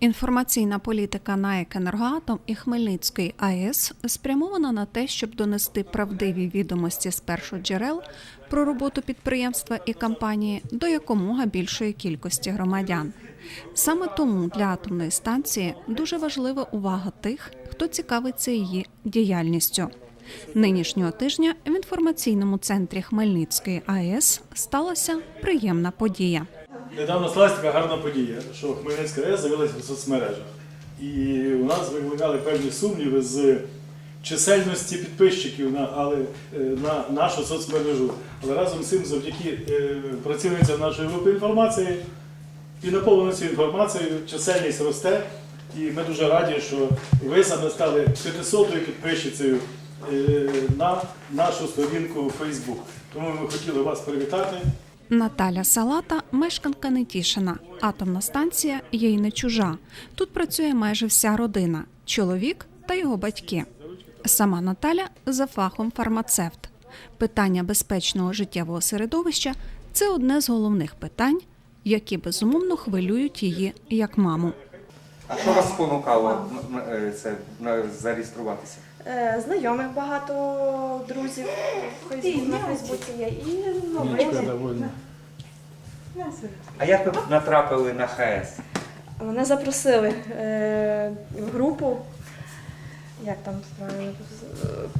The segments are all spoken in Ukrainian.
Інформаційна політика НАЕК «Енергоатом» і Хмельницької АЕС спрямована на те, щоб донести правдиві відомості з першоджерел про роботу підприємства і компанії до якомога більшої кількості громадян. Саме тому для атомної станції дуже важлива увага тих, хто цікавиться її діяльністю. Нинішнього тижня в інформаційному центрі Хмельницької АЕС сталася приємна подія. Недавно сталася така гарна подія, що Хмельницька АЕС з'явилася в соцмережах. І у нас викликали певні сумніви з чисельності підписчиків на, але, е, на нашу соцмережу. Але разом з цим, завдяки е, працівницям нашої групи інформації і наповненості інформацією, чисельність росте. І ми дуже раді, що ви саме стали 500-ю підписчицею е, на нашу сторінку у Facebook. Тому ми хотіли вас привітати. Наталя Салата мешканка Нетішина. Атомна станція їй не чужа. Тут працює майже вся родина, чоловік та його батьки. Сама Наталя за фахом фармацевт. Питання безпечного життєвого середовища це одне з головних питань, які безумовно хвилюють її як маму. А що вас спонукало м- м- е, це на- зареєструватися? Е, Знайомих багато друзів в на Фейсбуці є і новини. довольна. А як ви натрапили на ХС? Мене запросили е, в групу. Як там правильно,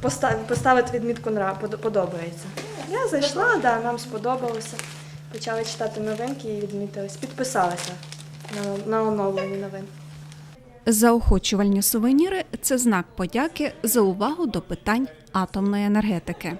поста- поставити відмітку «Нрав», «Под- подобається. Я зайшла, да, нам сподобалося. Почали читати новинки і відмітились. Підписалися на, на оновлені новин. Заохочувальні сувеніри це знак подяки за увагу до питань атомної енергетики.